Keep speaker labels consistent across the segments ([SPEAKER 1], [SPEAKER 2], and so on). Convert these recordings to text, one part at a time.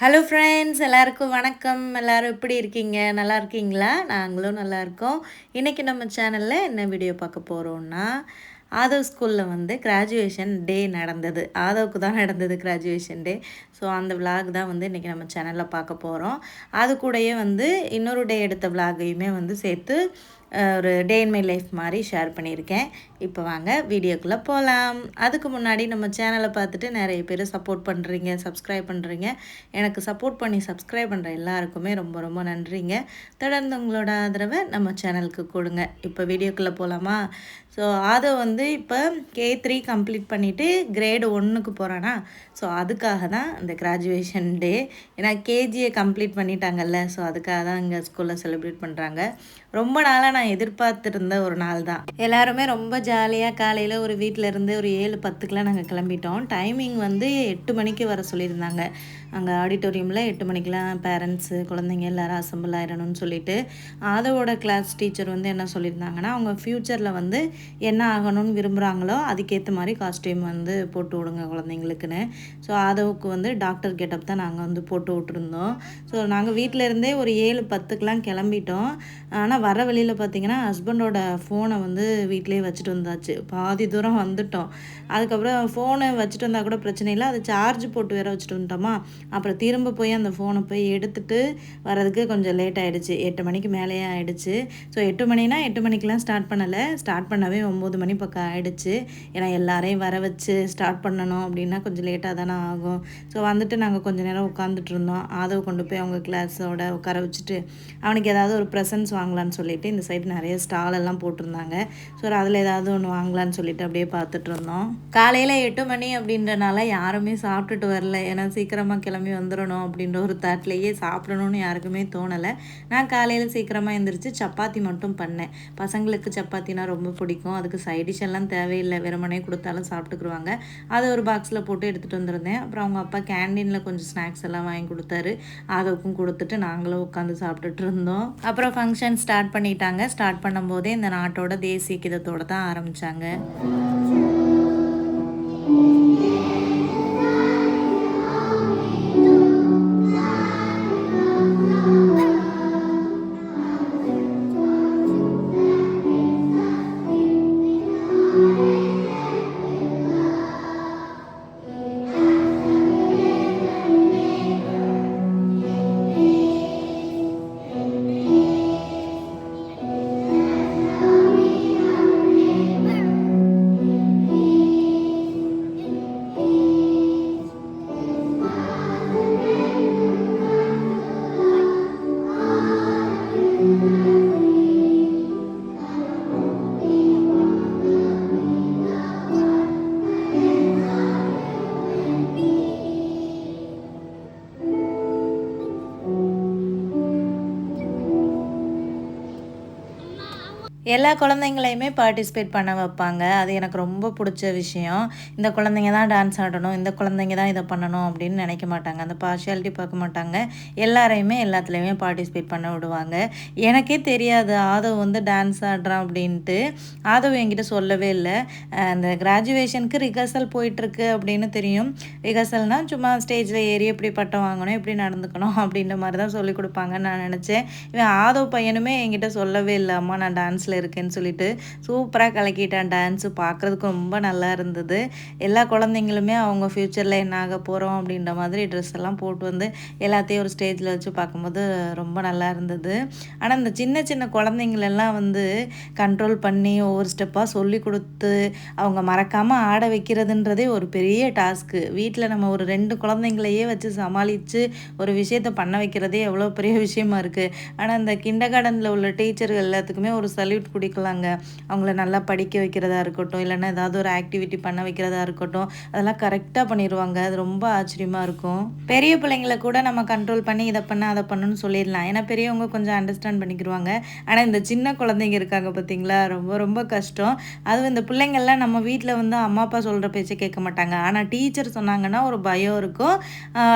[SPEAKER 1] hello friends எல்லாருக்கும் வணக்கம் எல்லோரும் எப்படி இருக்கீங்க நல்லா இருக்கீங்களா நாங்களும் நல்லா இருக்கோம் இன்றைக்கி நம்ம சேனலில் என்ன வீடியோ பார்க்க போகிறோன்னா ஆதவ் ஸ்கூலில் வந்து கிராஜுவேஷன் டே நடந்தது ஆதவுக்கு தான் நடந்தது கிராஜுவேஷன் டே ஸோ அந்த விலாக் தான் வந்து இன்றைக்கி நம்ம சேனலில் பார்க்க போகிறோம் அது கூடயே வந்து இன்னொரு டே எடுத்த விலாகையுமே வந்து சேர்த்து ஒரு டே இன் மை லைஃப் மாதிரி ஷேர் பண்ணியிருக்கேன் இப்போ வாங்க வீடியோக்குள்ளே போகலாம் அதுக்கு முன்னாடி நம்ம சேனலை பார்த்துட்டு நிறைய பேர் சப்போர்ட் பண்ணுறீங்க சப்ஸ்கிரைப் பண்ணுறீங்க எனக்கு சப்போர்ட் பண்ணி சப்ஸ்கிரைப் பண்ணுற எல்லாருக்குமே ரொம்ப ரொம்ப நன்றிங்க தொடர்ந்து உங்களோட ஆதரவை நம்ம சேனலுக்கு கொடுங்க இப்போ வீடியோக்குள்ளே போகலாமா ஸோ அதை வந்து இப்போ கே த்ரீ கம்ப்ளீட் பண்ணிவிட்டு கிரேடு ஒன்றுக்கு போகிறானா ஸோ அதுக்காக தான் இந்த கிராஜுவேஷன் டே ஏன்னா கேஜியை கம்ப்ளீட் பண்ணிட்டாங்கல்ல ஸோ அதுக்காக தான் இங்கே ஸ்கூலில் செலிப்ரேட் பண்ணுறாங்க ரொம்ப நாளாக நான் எதிர்பார்த்துருந்த ஒரு நாள் தான் எல்லாருமே ரொம்ப ஜாலியாக காலையில் ஒரு வீட்டிலேருந்து ஒரு ஏழு பத்துக்கெலாம் நாங்கள் கிளம்பிட்டோம் டைமிங் வந்து எட்டு மணிக்கு வர சொல்லியிருந்தாங்க அங்கே ஆடிட்டோரியமில் எட்டு மணிக்கெலாம் பேரண்ட்ஸு குழந்தைங்க எல்லோரும் அசம்பிள் ஆயிடணும்னு சொல்லிட்டு ஆதவோட கிளாஸ் டீச்சர் வந்து என்ன சொல்லியிருந்தாங்கன்னா அவங்க ஃப்யூச்சரில் வந்து என்ன ஆகணும்னு விரும்புகிறாங்களோ அதுக்கேற்ற மாதிரி காஸ்ட்யூம் வந்து போட்டு விடுங்க குழந்தைங்களுக்குன்னு ஸோ ஆதவுக்கு வந்து டாக்டர் கெட்டப் தான் நாங்கள் வந்து போட்டு விட்டுருந்தோம் ஸோ நாங்கள் வீட்டில் இருந்தே ஒரு ஏழு பத்துக்கெலாம் கிளம்பிட்டோம் ஆனால் வர வழியில் பார்த்திங்கன்னா ஹஸ்பண்டோட ஃபோனை வந்து வீட்டிலே வச்சுட்டு வந்தாச்சு பாதி தூரம் வந்துட்டோம் அதுக்கப்புறம் ஃபோனை வச்சுட்டு வந்தால் கூட பிரச்சனை இல்லை அது சார்ஜ் போட்டு வேற வச்சுட்டு வந்துட்டோமா அப்புறம் திரும்ப போய் அந்த ஃபோனை போய் எடுத்துகிட்டு வரதுக்கு கொஞ்சம் லேட் ஆகிடுச்சு எட்டு மணிக்கு மேலேயே ஆகிடுச்சு ஸோ எட்டு மணினா எட்டு மணிக்கெலாம் ஸ்டார்ட் பண்ணலை ஸ்டார்ட் பண்ணவே ஒம்பது மணி பக்கம் ஆகிடுச்சு ஏன்னா எல்லாரையும் வர வச்சு ஸ்டார்ட் பண்ணணும் அப்படின்னா கொஞ்சம் லேட்டாக தானே ஆகும் ஸோ வந்துட்டு நாங்கள் கொஞ்சம் நேரம் உட்காந்துட்டு இருந்தோம் ஆதவ கொண்டு போய் அவங்க கிளாஸோட உட்கார வச்சுட்டு அவனுக்கு ஏதாவது ஒரு ப்ரெசன்ஸ் வாங்கலான்னு சொல்லிட்டு இந்த சைடு நிறைய ஸ்டாலெல்லாம் போட்டிருந்தாங்க ஸோ அதில் ஏதாவது ஒன்று வாங்கலான்னு சொல்லிட்டு அப்படியே பார்த்துட்டு இருந்தோம் காலையில் எட்டு மணி அப்படின்றனால யாருமே சாப்பிட்டுட்டு வரல ஏன்னா சீக்கிரமாக கிளம்பி வந்துடணும் அப்படின்ற ஒரு தாட்லேயே சாப்பிடணும்னு யாருக்குமே தோணலை நான் காலையில் சீக்கிரமாக எழுந்திரிச்சு சப்பாத்தி மட்டும் பண்ணேன் பசங்களுக்கு சப்பாத்தினா ரொம்ப பிடிக்கும் அதுக்கு சைடிஷ் எல்லாம் தேவையில்லை வெறுமனே கொடுத்தாலும் சாப்பிட்டுக்குருவாங்க அதை ஒரு பாக்ஸில் போட்டு எடுத்துகிட்டு வந்திருந்தேன் அப்புறம் அவங்க அப்பா கேண்டீனில் கொஞ்சம் ஸ்நாக்ஸ் எல்லாம் வாங்கி கொடுத்தாரு அதுக்கும் கொடுத்துட்டு நாங்களும் உட்காந்து சாப்பிட்டுட்டு இருந்தோம் அப்புறம் ஃபங்க்ஷன் ஸ்டார்ட் பண்ணிட்டாங்க ஸ்டார்ட் பண்ணும்போதே இந்த நாட்டோட தேசிய கீதத்தோடு தான் ஆரம்பித்தாங்க எல்லா குழந்தைங்களையுமே பார்ட்டிசிபேட் பண்ண வைப்பாங்க அது எனக்கு ரொம்ப பிடிச்ச விஷயம் இந்த குழந்தைங்க தான் டான்ஸ் ஆடணும் இந்த குழந்தைங்க தான் இதை பண்ணணும் அப்படின்னு நினைக்க மாட்டாங்க அந்த பார்ஷியாலிட்டி பார்க்க மாட்டாங்க எல்லாரையுமே எல்லாத்துலேயுமே பார்ட்டிசிபேட் பண்ண விடுவாங்க எனக்கே தெரியாது ஆதவ் வந்து டான்ஸ் ஆடுறான் அப்படின்ட்டு ஆதவ் என்கிட்ட சொல்லவே இல்லை அந்த கிராஜுவேஷனுக்கு ரிஹர்சல் போயிட்டுருக்கு அப்படின்னு தெரியும் ரிஹர்சல்னால் சும்மா ஸ்டேஜில் ஏறி எப்படி பட்டம் வாங்கணும் எப்படி நடந்துக்கணும் அப்படின்ற மாதிரி தான் சொல்லி கொடுப்பாங்கன்னு நான் நினச்சேன் இவன் ஆதவ் பையனுமே என்கிட்ட சொல்லவே இல்லை அம்மா நான் டான்ஸில் டான்ஸில் இருக்குன்னு சொல்லிட்டு சூப்பராக கலக்கிட்டான் டான்ஸு பார்க்குறதுக்கு ரொம்ப நல்லா இருந்தது எல்லா குழந்தைங்களுமே அவங்க ஃப்யூச்சரில் என்ன ஆக போகிறோம் அப்படின்ற மாதிரி ட்ரெஸ் எல்லாம் போட்டு வந்து எல்லாத்தையும் ஒரு ஸ்டேஜில் வச்சு பார்க்கும்போது ரொம்ப நல்லா இருந்தது ஆனால் இந்த சின்ன சின்ன குழந்தைங்களெல்லாம் வந்து கண்ட்ரோல் பண்ணி ஒவ்வொரு ஸ்டெப்பாக சொல்லி கொடுத்து அவங்க மறக்காமல் ஆட வைக்கிறதுன்றதே ஒரு பெரிய டாஸ்க்கு வீட்டில் நம்ம ஒரு ரெண்டு குழந்தைங்களையே வச்சு சமாளித்து ஒரு விஷயத்த பண்ண வைக்கிறதே எவ்வளோ பெரிய விஷயமா இருக்குது ஆனால் இந்த கிண்டகார்டனில் உள்ள டீச்சர்கள் எல்லாத்துக்குமே ஒரு சல்யூட் குடிக்கலாங்க அவங்கள நல்லா படிக்க வைக்கிறதா இருக்கட்டும் இல்லைன்னா ஏதாவது ஒரு ஆக்டிவிட்டி பண்ண வைக்கிறதா இருக்கட்டும் அதெல்லாம் கரெக்டாக பண்ணிடுவாங்க அது ரொம்ப ஆச்சரியமாக இருக்கும் பெரிய பிள்ளைங்களை கூட நம்ம கண்ட்ரோல் பண்ணி இதை பண்ண அதை பண்ணணும்னு சொல்லிடலாம் ஏன்னா பெரியவங்க கொஞ்சம் அண்டர்ஸ்டாண்ட் பண்ணிக்கிடுவாங்க ஆனால் இந்த சின்ன குழந்தைங்க இருக்காங்க பார்த்தீங்களா ரொம்ப ரொம்ப கஷ்டம் அதுவும் இந்த பிள்ளைங்கள்லாம் நம்ம வீட்டில் வந்து அம்மா அப்பா சொல்கிற பேச்சை கேட்க மாட்டாங்க ஆனால் டீச்சர் சொன்னாங்கன்னா ஒரு பயம் இருக்கும்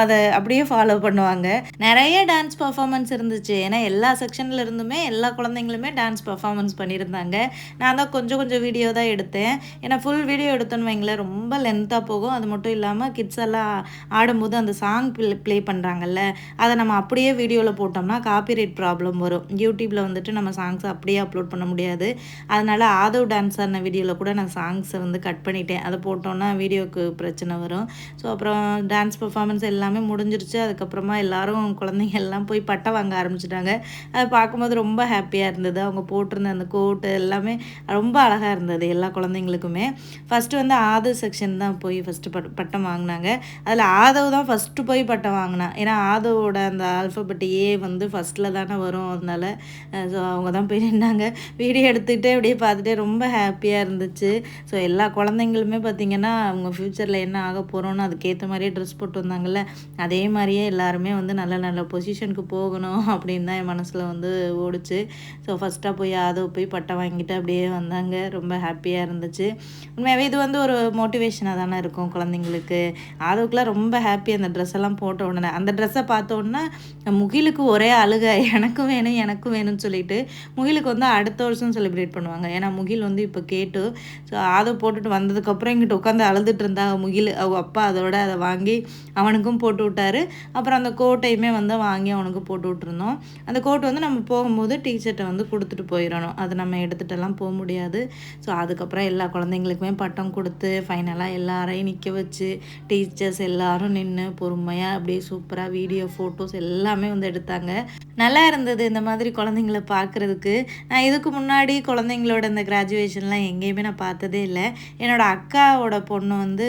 [SPEAKER 1] அதை அப்படியே ஃபாலோ பண்ணுவாங்க நிறைய டான்ஸ் பர்ஃபார்மன்ஸ் இருந்துச்சு ஏன்னா எல்லா செக்ஷன்ல இருந்துமே எல்லா குழந்தைங்களுமே டான்ஸ் பர்ஃபார்மன்ஸ் பண்ணியிருந்தாங்க நான் தான் கொஞ்சம் கொஞ்சம் வீடியோ தான் எடுத்தேன் ஏன்னா ஃபுல் வீடியோ எடுத்தோன்னு வைங்களேன் ரொம்ப லென்த்தாக போகும் அது மட்டும் இல்லாமல் கிட்ஸ் எல்லாம் ஆடும்போது அந்த சாங் ப்ளே ப்ளே பண்ணுறாங்கல்ல அதை நம்ம அப்படியே வீடியோவில் போட்டோம்னா காப்பிரைட் ப்ராப்ளம் வரும் யூடியூப்பில் வந்துட்டு நம்ம சாங்ஸ் அப்படியே அப்லோட் பண்ண முடியாது அதனால் ஆதவ் டான்ஸ் ஆன வீடியோவில் கூட நான் சாங்ஸை வந்து கட் பண்ணிட்டேன் அதை போட்டோன்னா வீடியோவுக்கு பிரச்சனை வரும் ஸோ அப்புறம் டான்ஸ் பர்ஃபாமன்ஸ் எல்லாமே முடிஞ்சிருச்சு அதுக்கப்புறமா எல்லோரும் குழந்தைங்க எல்லாம் போய் பட்டை வாங்க ஆரம்பிச்சிட்டாங்க அதை பார்க்கும்போது ரொம்ப ஹாப்பியாக இருந்தது அவங்க போட்டிருந்த அந்த கோட்டு எல்லாமே ரொம்ப அழகாக இருந்தது எல்லா குழந்தைங்களுக்குமே ஃபஸ்ட்டு வந்து ஆதவ் செக்ஷன் தான் போய் ஃபஸ்ட்டு பட் பட்டம் வாங்கினாங்க அதில் ஆதவ் தான் ஃபஸ்ட்டு போய் பட்டம் வாங்கினான் ஏன்னா ஆதவோட அந்த ஆல்ஃபபெட் ஏ வந்து ஃபஸ்ட்டில் தானே வரும் அதனால ஸோ அவங்க தான் போய் நின்னாங்க வீடியோ எடுத்துக்கிட்டே அப்படியே பார்த்துட்டே ரொம்ப ஹாப்பியாக இருந்துச்சு ஸோ எல்லா குழந்தைங்களுமே பார்த்திங்கன்னா அவங்க ஃப்யூச்சரில் என்ன ஆக போகிறோன்னு அதுக்கேற்ற மாதிரியே ட்ரெஸ் போட்டு வந்தாங்கல்ல அதே மாதிரியே எல்லாருமே வந்து நல்ல நல்ல பொசிஷனுக்கு போகணும் அப்படின்னு தான் என் மனசில் வந்து ஓடிச்சு ஸோ ஃபஸ்ட்டாக போய் ஆதவ் போய் பட்டம் வாங்கிட்டு அப்படியே வந்தாங்க ரொம்ப ஹாப்பியாக இருந்துச்சு உண்மையாகவே இது வந்து ஒரு மோட்டிவேஷனாக தானே இருக்கும் குழந்தைங்களுக்கு ஆதவுக்குலாம் ரொம்ப ஹாப்பி அந்த ட்ரெஸ் எல்லாம் போட்ட உடனே அந்த ட்ரெஸ்ஸை பார்த்தோன்னா முகிலுக்கு ஒரே அழுக எனக்கும் வேணும் எனக்கும் வேணும்னு சொல்லிட்டு முகிலுக்கு வந்து அடுத்த வருஷம் செலிப்ரேட் பண்ணுவாங்க ஏன்னா முகில் வந்து இப்போ கேட்டு ஸோ அதை போட்டுட்டு வந்ததுக்கப்புறம் எங்கிட்ட உட்காந்து அழுதுட்டு இருந்தாங்க முகில் அவங்க அப்பா அதோட அதை வாங்கி அவனுக்கும் போட்டு விட்டாரு அப்புறம் அந்த கோட்டையுமே வந்து வாங்கி அவனுக்கு போட்டு விட்டுருந்தோம் அந்த கோட் வந்து நம்ம போகும்போது டீச்சர்ட்டை வந்து கொடுத்துட்டு போயிடணும் அது அது நம்ம எடுத்துகிட்டெல்லாம் போக முடியாது ஸோ அதுக்கப்புறம் எல்லா குழந்தைங்களுக்குமே பட்டம் கொடுத்து ஃபைனலாக எல்லாரையும் நிற்க வச்சு டீச்சர்ஸ் எல்லோரும் நின்று பொறுமையாக அப்படியே சூப்பராக வீடியோ ஃபோட்டோஸ் எல்லாமே வந்து எடுத்தாங்க நல்லா இருந்தது இந்த மாதிரி குழந்தைங்களை பார்க்குறதுக்கு நான் இதுக்கு முன்னாடி குழந்தைங்களோட இந்த கிராஜுவேஷன்லாம் எங்கேயுமே நான் பார்த்ததே இல்லை என்னோடய அக்காவோட பொண்ணு வந்து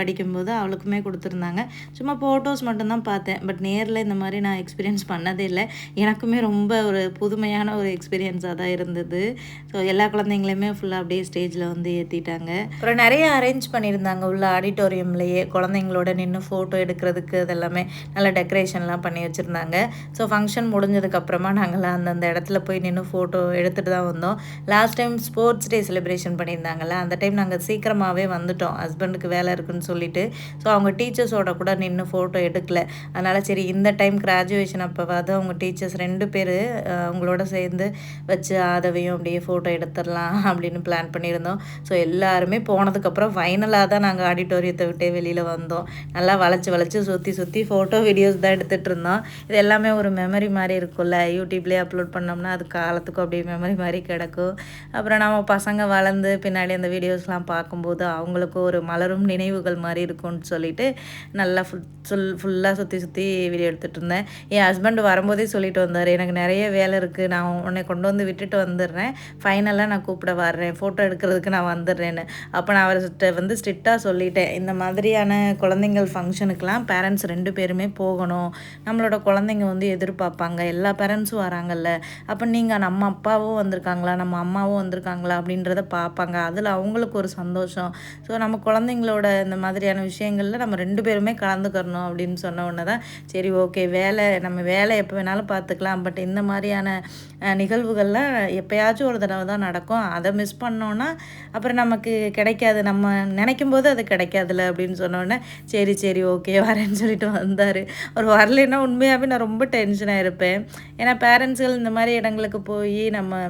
[SPEAKER 1] படிக்கும்போது அவளுக்குமே கொடுத்துருந்தாங்க சும்மா ஃபோட்டோஸ் மட்டும்தான் பார்த்தேன் பட் நேரில் இந்த மாதிரி நான் எக்ஸ்பீரியன்ஸ் பண்ணதே இல்லை எனக்குமே ரொம்ப ஒரு புதுமையான ஒரு எக்ஸ்பீரியன்ஸாக தான் இருந்தது இருந்தது ஸோ எல்லா குழந்தைங்களையுமே ஃபுல்லாக அப்படியே ஸ்டேஜில் வந்து ஏற்றிட்டாங்க அப்புறம் நிறைய அரேஞ்ச் பண்ணியிருந்தாங்க உள்ள ஆடிட்டோரியம்லேயே குழந்தைங்களோட நின்று ஃபோட்டோ எடுக்கிறதுக்கு அதெல்லாமே நல்லா டெக்கரேஷன்லாம் பண்ணி வச்சுருந்தாங்க ஸோ ஃபங்க்ஷன் முடிஞ்சதுக்கப்புறமா நாங்கள்லாம் அந்தந்த இடத்துல போய் நின்று ஃபோட்டோ எடுத்துகிட்டு தான் வந்தோம் last time sports day celebration பண்ணியிருந்தாங்கல்ல அந்த டைம் நாங்கள் சீக்கிரமாகவே வந்துட்டோம் ஹஸ்பண்டுக்கு வேலை இருக்குன்னு சொல்லிட்டு ஸோ அவங்க டீச்சர்ஸோட கூட நின்று ஃபோட்டோ எடுக்கல அதனால் சரி இந்த டைம் கிராஜுவேஷன் அப்போ அவங்க டீச்சர்ஸ் ரெண்டு பேர் அவங்களோட சேர்ந்து வச்சு அதை அதையும் அப்படியே ஃபோட்டோ எடுத்துடலாம் அப்படின்னு பிளான் பண்ணியிருந்தோம் ஸோ எல்லாருமே போனதுக்கப்புறம் ஃபைனலாக தான் நாங்கள் ஆடிட்டோரியத்தை விட்டே வெளியில் வந்தோம் நல்லா வளைச்சி வளைச்சி சுற்றி சுற்றி ஃபோட்டோ வீடியோஸ் தான் எடுத்துகிட்டு இருந்தோம் இது எல்லாமே ஒரு மெமரி மாதிரி இருக்கும்ல யூடியூப்லேயே அப்லோட் பண்ணோம்னா அது காலத்துக்கும் அப்படியே மெமரி மாதிரி கிடக்கும் அப்புறம் நம்ம பசங்க வளர்ந்து பின்னாடி அந்த வீடியோஸ்லாம் பார்க்கும்போது அவங்களுக்கும் ஒரு மலரும் நினைவுகள் மாதிரி இருக்கும்னு சொல்லிட்டு நல்லா ஃபுல் சொல் ஃபுல்லாக சுற்றி சுற்றி வீடியோ எடுத்துகிட்டு இருந்தேன் என் ஹஸ்பண்ட் வரும்போதே சொல்லிட்டு வந்தார் எனக்கு நிறைய வேலை இருக்குது நான் உன்னை கொண்டு வந்து விட்டுட்டு வந்து வந்துடுறேன் ஃபைனலாக நான் கூப்பிட வர்றேன் ஃபோட்டோ எடுக்கிறதுக்கு நான் வந்துடுறேன்னு அப்போ நான் அவர்கிட்ட வந்து ஸ்ட்ரிக்டாக சொல்லிட்டேன் இந்த மாதிரியான குழந்தைங்கள் ஃபங்க்ஷனுக்கெலாம் பேரண்ட்ஸ் ரெண்டு பேருமே போகணும் நம்மளோட குழந்தைங்க வந்து எதிர்பார்ப்பாங்க எல்லா பேரண்ட்ஸும் வராங்கல்ல அப்போ நீங்கள் நம்ம அப்பாவும் வந்திருக்காங்களா நம்ம அம்மாவும் வந்திருக்காங்களா அப்படின்றத பார்ப்பாங்க அதில் அவங்களுக்கு ஒரு சந்தோஷம் ஸோ நம்ம குழந்தைங்களோட இந்த மாதிரியான விஷயங்களில் நம்ம ரெண்டு பேருமே கலந்துக்கிறணும் அப்படின்னு சொன்ன உடனே தான் சரி ஓகே வேலை நம்ம வேலை எப்போ வேணாலும் பார்த்துக்கலாம் பட் இந்த மாதிரியான நிகழ்வுகள்லாம் எப்போ எப்போயாச்சும் ஒரு தடவை தான் நடக்கும் அதை மிஸ் பண்ணோன்னா அப்புறம் நமக்கு கிடைக்காது நம்ம நினைக்கும் போது அது கிடைக்காதுல்ல அப்படின்னு சொன்னோடனே சரி சரி ஓகே வரேன்னு சொல்லிட்டு வந்தார் அவர் வரலைன்னா உண்மையாகவே நான் ரொம்ப டென்ஷனாக இருப்பேன் ஏன்னா பேரண்ட்ஸ்கள் இந்த மாதிரி இடங்களுக்கு போய் நம்ம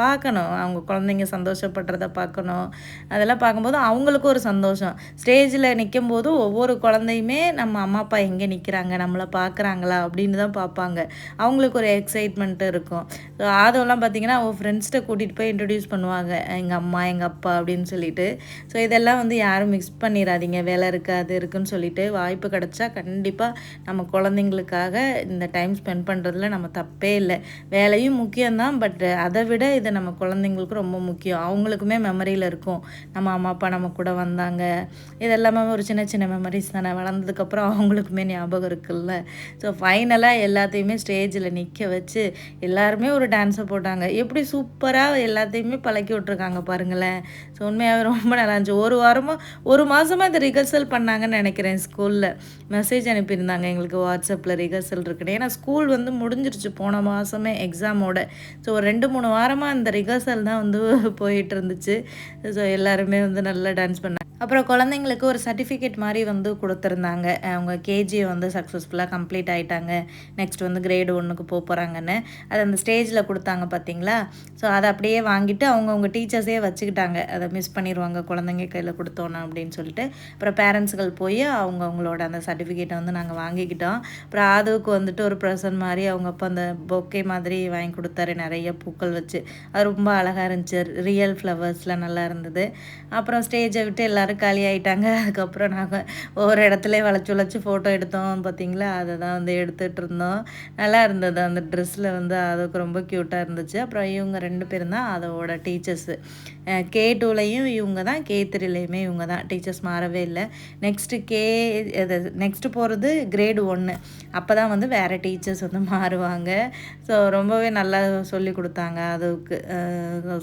[SPEAKER 1] பார்க்கணும் அவங்க குழந்தைங்க சந்தோஷப்படுறத பார்க்கணும் அதெல்லாம் பார்க்கும்போது அவங்களுக்கும் ஒரு சந்தோஷம் ஸ்டேஜில் நிற்கும் போது ஒவ்வொரு குழந்தையுமே நம்ம அம்மா அப்பா எங்கே நிற்கிறாங்க நம்மளை பார்க்குறாங்களா அப்படின்னு தான் பார்ப்பாங்க அவங்களுக்கு ஒரு எக்ஸைட்மெண்ட்டு இருக்கும் ஸோ அதெல்லாம் பார்த்தீங்கன்னா அவன் ஃப்ரெண்ட் ஃப்ரெண்ட்ஸ்கிட்ட கூட்டிகிட்டு போய் இன்ட்ரடியூஸ் பண்ணுவாங்க எங்கள் அம்மா எங்கள் அப்பா அப்படின்னு சொல்லிட்டு ஸோ இதெல்லாம் வந்து யாரும் மிக்ஸ் பண்ணிடாதீங்க வேலை இருக்காது இருக்குதுன்னு இருக்குன்னு சொல்லிட்டு வாய்ப்பு கிடச்சா கண்டிப்பாக நம்ம குழந்தைங்களுக்காக இந்த டைம் ஸ்பெண்ட் பண்ணுறதுல நம்ம தப்பே இல்லை வேலையும் முக்கியம்தான் பட் அதை விட இது நம்ம குழந்தைங்களுக்கு ரொம்ப முக்கியம் அவங்களுக்குமே மெமரியில் இருக்கும் நம்ம அம்மா அப்பா நம்ம கூட வந்தாங்க இதெல்லாமே ஒரு சின்ன சின்ன மெமரிஸ் தானே வளர்ந்ததுக்கப்புறம் அவங்களுக்குமே ஞாபகம் இருக்குல்ல ஸோ ஃபைனலாக எல்லாத்தையுமே ஸ்டேஜில் நிற்க வச்சு எல்லாருமே ஒரு டான்ஸை போட்டாங்க எப்படி சூப்பர் சூப்பராக எல்லாத்தையுமே பழக்கி விட்ருக்காங்க பாருங்களேன் ஸோ உண்மையாகவே ரொம்ப நல்லா இருந்துச்சு ஒரு வாரமாக ஒரு மாதமாக இந்த ரிகர்சல் பண்ணாங்கன்னு நினைக்கிறேன் ஸ்கூலில் மெசேஜ் அனுப்பியிருந்தாங்க எங்களுக்கு வாட்ஸ்அப்பில் ரிகர்சல் இருக்குன்னு ஏன்னா ஸ்கூல் வந்து முடிஞ்சிருச்சு போன மாதமே எக்ஸாமோட ஸோ ஒரு ரெண்டு மூணு வாரமாக அந்த ரிகர்சல் தான் வந்து போயிட்டு இருந்துச்சு ஸோ எல்லாருமே வந்து நல்லா டான்ஸ் பண்ணாங்க அப்புறம் குழந்தைங்களுக்கு ஒரு சர்டிஃபிகேட் மாதிரி வந்து கொடுத்துருந்தாங்க அவங்க கேஜியை வந்து சக்ஸஸ்ஃபுல்லாக கம்ப்ளீட் ஆகிட்டாங்க நெக்ஸ்ட் வந்து கிரேடு ஒன்றுக்கு போக போகிறாங்கன்னு அது அந்த ஸ்டேஜில் கொடுத்தாங்க பார்த்தீங்களா ஸோ அதை அப்படியே வாங்கிட்டு அவங்கவுங்க டீச்சர்ஸே வச்சுக்கிட்டாங்க அதை மிஸ் பண்ணிடுவாங்க குழந்தைங்க கையில் கொடுத்தோன்னா அப்படின்னு சொல்லிட்டு அப்புறம் பேரண்ட்ஸுகள் போய் அவங்க அவங்களோட அந்த சர்டிஃபிகேட்டை வந்து நாங்கள் வாங்கிக்கிட்டோம் அப்புறம் ஆதுவுக்கு வந்துட்டு ஒரு ப்ரெசன்ட் மாதிரி அவங்க அப்போ அந்த பொக்கே மாதிரி வாங்கி கொடுத்தாரு நிறைய பூக்கள் வச்சு அது ரொம்ப அழகாக இருந்துச்சு ரியல் ஃப்ளவர்ஸில் நல்லா இருந்தது அப்புறம் ஸ்டேஜை விட்டு எல்லோரும் எல்லோரும் காலி ஆகிட்டாங்க அதுக்கப்புறம் நாங்கள் ஒவ்வொரு இடத்துல வளைச்சி உழைச்சி ஃபோட்டோ எடுத்தோம் பார்த்திங்களா அதை தான் வந்து எடுத்துகிட்டு இருந்தோம் நல்லா இருந்தது அந்த ட்ரெஸ்ஸில் வந்து அதுக்கு ரொம்ப க்யூட்டாக இருந்துச்சு அப்புறம் இவங்க ரெண்டு பேரும் தான் அதோட டீச்சர்ஸு கே டூலையும் இவங்க தான் கே த்ரீலேயுமே இவங்க தான் டீச்சர்ஸ் மாறவே இல்லை நெக்ஸ்ட்டு கே இது நெக்ஸ்ட்டு போகிறது கிரேடு ஒன்று அப்போ தான் வந்து வேறு டீச்சர்ஸ் வந்து மாறுவாங்க ஸோ ரொம்பவே நல்லா சொல்லி கொடுத்தாங்க அதுக்கு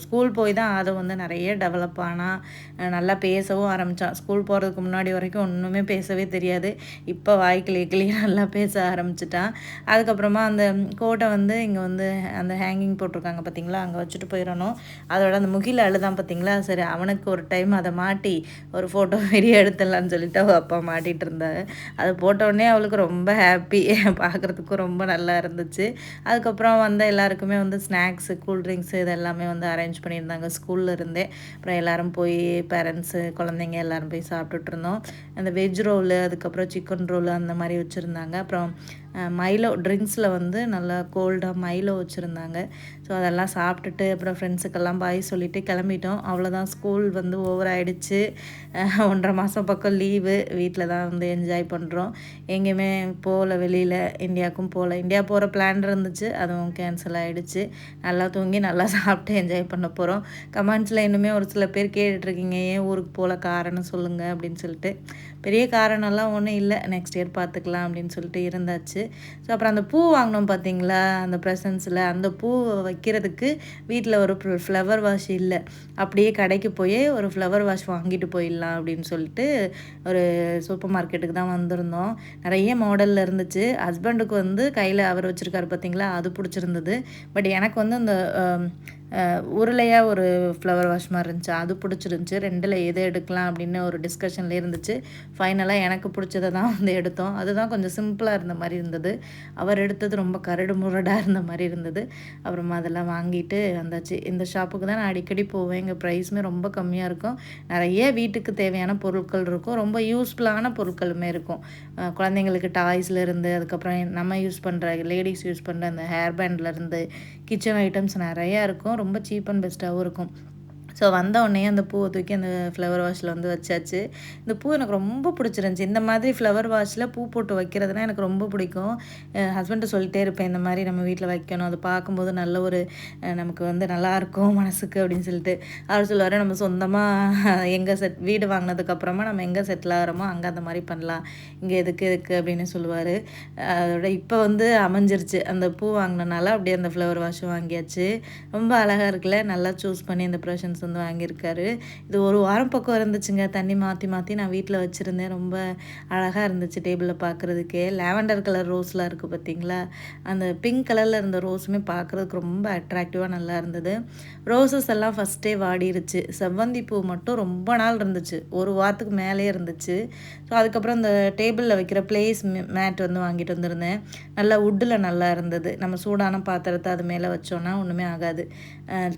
[SPEAKER 1] ஸ்கூல் போய் தான் அதை வந்து நிறைய டெவலப் ஆனால் நல்லா பேசவும் ஆரம்பித்தான் ஸ்கூல் போகிறதுக்கு முன்னாடி வரைக்கும் ஒன்றுமே பேசவே தெரியாது இப்போ வாய்க்கிளி கிளி நல்லா பேச ஆரம்பிச்சிட்டான் அதுக்கப்புறமா அந்த கோட்டை வந்து இங்கே வந்து அந்த ஹேங்கிங் போட்டிருக்காங்க பார்த்தீங்களா அங்கே வச்சுட்டு போயிடணும் அதோட அந்த முகில் அழுதான் பார்த்தீங்களா சரி அவனுக்கு ஒரு டைம் அதை மாட்டி ஒரு ஃபோட்டோ வெளியே எடுத்துடலான்னு சொல்லிட்டு அவள் அப்பா மாட்டிகிட்டு இருந்தாங்க அது போட்டோடனே அவளுக்கு ரொம்ப ஹாப்பி பார்க்குறதுக்கும் ரொம்ப நல்லா இருந்துச்சு அதுக்கப்புறம் வந்து எல்லாருக்குமே வந்து ஸ்நாக்ஸு கூல் ட்ரிங்க்ஸு இதெல்லாமே வந்து அரேஞ்ச் பண்ணியிருந்தாங்க ஸ்கூல்லேருந்தே அப்புறம் எல்லோரும் போய் பேரண்ட்ஸு குழந்தைங்க குழந்தைங்க எல்லோரும் போய் சாப்பிட்டுட்டு இருந்தோம் அந்த வெஜ் ரோலு அதுக்கப்புறம் சிக்கன் ரோல் அந்த மாதிரி வச்சுருந்தாங்க அப்புறம் மைலோ ட்ரிங்க்ஸில் வந்து நல்லா கோல்டாக மைலோ வச்சுருந்தாங்க ஸோ அதெல்லாம் சாப்பிட்டுட்டு அப்புறம் ஃப்ரெண்ட்ஸுக்கெல்லாம் பாய் சொல்லிவிட்டு கிளம்பிட்டோம் அவ்வளோதான் ஸ்கூல் வந்து ஓவர் ஆகிடுச்சு ஒன்றரை மாதம் பக்கம் லீவு வீட்டில் தான் வந்து என்ஜாய் பண்ணுறோம் எங்கேயுமே போகல வெளியில் இந்தியாவுக்கும் போகல இந்தியா போகிற பிளான் இருந்துச்சு அதுவும் கேன்சல் ஆகிடுச்சு நல்லா தூங்கி நல்லா சாப்பிட்டு என்ஜாய் பண்ண போகிறோம் கமெண்ட்ஸில் இன்னுமே ஒரு சில பேர் கேட்டுட்ருக்கீங்க ஏன் ஊருக்கு போகல காரணம் சொல்லுங்கள் அப்படின்னு சொல்லிட்டு பெரிய காரணம்லாம் ஒன்றும் இல்லை நெக்ஸ்ட் இயர் பார்த்துக்கலாம் அப்படின்னு சொல்லிட்டு இருந்தாச்சு ஸோ அப்புறம் அந்த பூ வாங்கினோம் பார்த்தீங்களா அந்த ப்ரெசன்ஸில் அந்த பூ வைக்கிறதுக்கு வீட்டில் ஒரு ஃப்ளவர் வாஷ் இல்லை அப்படியே கடைக்கு போய் ஒரு ஃப்ளவர் வாஷ் வாங்கிட்டு போயிடலாம் அப்படின்னு சொல்லிட்டு ஒரு சூப்பர் மார்க்கெட்டுக்கு தான் வந்திருந்தோம் நிறைய மாடலில் இருந்துச்சு ஹஸ்பண்டுக்கு வந்து கையில் அவர் வச்சுருக்காரு பார்த்தீங்களா அது பிடிச்சிருந்தது பட் எனக்கு வந்து அந்த um, உருளையாக ஒரு ஃப்ளவர் வாஷ் மாதிரி இருந்துச்சு அது பிடிச்சிருந்துச்சி ரெண்டில் எதை எடுக்கலாம் அப்படின்னு ஒரு டிஸ்கஷனில் இருந்துச்சு ஃபைனலாக எனக்கு பிடிச்சதை தான் வந்து எடுத்தோம் அதுதான் கொஞ்சம் சிம்பிளாக இருந்த மாதிரி இருந்தது அவர் எடுத்தது ரொம்ப கரடு முரடாக இருந்த மாதிரி இருந்தது அப்புறமா அதெல்லாம் வாங்கிட்டு வந்தாச்சு இந்த ஷாப்புக்கு தான் நான் அடிக்கடி போவேன் எங்கள் ப்ரைஸுமே ரொம்ப கம்மியாக இருக்கும் நிறைய வீட்டுக்கு தேவையான பொருட்கள் இருக்கும் ரொம்ப யூஸ்ஃபுல்லான பொருட்களுமே இருக்கும் குழந்தைங்களுக்கு டாய்ஸ்லேருந்து அதுக்கப்புறம் நம்ம யூஸ் பண்ணுற லேடிஸ் யூஸ் பண்ணுற அந்த ஹேர் பேண்ட்லேருந்து கிச்சன் ஐட்டம்ஸ் நிறையா இருக்கும் ரொம்ப சீப் அண்ட் பெஸ்ட்டாகவும் இருக்கும் ஸோ வந்த உடனே அந்த பூவை தூக்கி அந்த ஃப்ளவர் வாஷில் வந்து வச்சாச்சு இந்த பூ எனக்கு ரொம்ப பிடிச்சிருந்துச்சி இந்த மாதிரி ஃப்ளவர் வாஷில் பூ போட்டு வைக்கிறதுனா எனக்கு ரொம்ப பிடிக்கும் ஹஸ்பண்ட்டு சொல்லிட்டே இருப்பேன் இந்த மாதிரி நம்ம வீட்டில் வைக்கணும் அது பார்க்கும்போது நல்ல ஒரு நமக்கு வந்து நல்லாயிருக்கும் மனசுக்கு அப்படின்னு சொல்லிட்டு அவர் சொல்லுவார் நம்ம சொந்தமாக எங்கே செட் வீடு வாங்கினதுக்கப்புறமா நம்ம எங்கே செட்டில் ஆகிறோமோ அங்கே அந்த மாதிரி பண்ணலாம் இங்கே எதுக்கு எதுக்கு அப்படின்னு சொல்லுவார் அதோட இப்போ வந்து அமைஞ்சிருச்சு அந்த பூ வாங்கினனால அப்படியே அந்த ஃப்ளவர் வாஷும் வாங்கியாச்சு ரொம்ப அழகாக இருக்குல்ல நல்லா சூஸ் பண்ணி இந்த ப்ரொஷன்ஸ் வந்து வந்து வாங்கியிருக்காரு இது ஒரு வாரம் பக்கம் இருந்துச்சுங்க தண்ணி மாற்றி மாற்றி நான் வீட்டில் வச்சுருந்தேன் ரொம்ப அழகாக இருந்துச்சு டேபிளில் பார்க்குறதுக்கே லேவண்டர் கலர் ரோஸ்லாம் இருக்குது பார்த்திங்களா அந்த பிங்க் கலரில் இருந்த ரோஸுமே பார்க்குறதுக்கு ரொம்ப அட்ராக்டிவாக நல்லா இருந்தது ரோசஸ் எல்லாம் ஃபஸ்ட்டே வாடிருச்சு செவ்வந்தி பூ மட்டும் ரொம்ப நாள் இருந்துச்சு ஒரு வாரத்துக்கு மேலே இருந்துச்சு ஸோ அதுக்கப்புறம் இந்த டேபிளில் வைக்கிற பிளேஸ் மேட் வந்து வாங்கிட்டு வந்திருந்தேன் நல்லா உட்டில் நல்லா இருந்தது நம்ம சூடான பாத்திரத்தை அது மேலே வச்சோன்னா ஒன்றுமே ஆகாது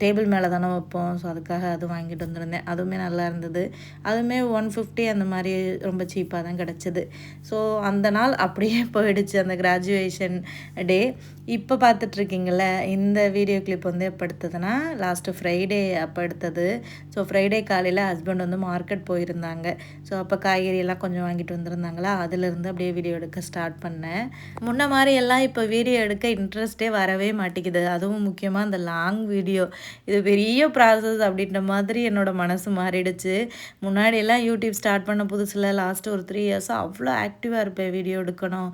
[SPEAKER 1] டேபிள் மேலே தானே வைப்போம் ஸோ அதுக்காக அது வாங்கிட்டு வந்திருந்தேன் அதுவுமே நல்லா இருந்தது அதுவுமே ஒன் ஃபிஃப்டி அந்த மாதிரி ரொம்ப சீப்பாக தான் கிடச்சிது ஸோ அந்த நாள் அப்படியே போயிடுச்சு அந்த கிராஜுவேஷன் டே இப்போ பார்த்துட்ருக்கீங்களே இந்த வீடியோ கிளிப் வந்து எப்படுத்ததுன்னா லாஸ்ட்டு ஃப்ரைடே அப்போ எடுத்தது ஸோ ஃப்ரைடே காலையில் ஹஸ்பண்ட் வந்து மார்க்கெட் போயிருந்தாங்க ஸோ அப்போ காய்கறியெல்லாம் கொஞ்சம் வாங்கிட்டு வந்திருந்தாங்களா அதிலிருந்து அப்படியே வீடியோ எடுக்க ஸ்டார்ட் பண்ணேன் முன்ன மாதிரி எல்லாம் இப்போ வீடியோ எடுக்க இன்ட்ரெஸ்ட்டே வரவே மாட்டேங்குது அதுவும் முக்கியமாக அந்த லாங் வீடியோ இது பெரிய ப்ராசஸ் அப்படின்ற மாதிரி என்னோடய மனசு மாறிடுச்சு முன்னாடியெல்லாம் யூடியூப் ஸ்டார்ட் பண்ண புதுசில் லாஸ்ட்டு ஒரு த்ரீ இயர்ஸாக அவ்வளோ ஆக்டிவாக இருப்பேன் வீடியோ எடுக்கணும்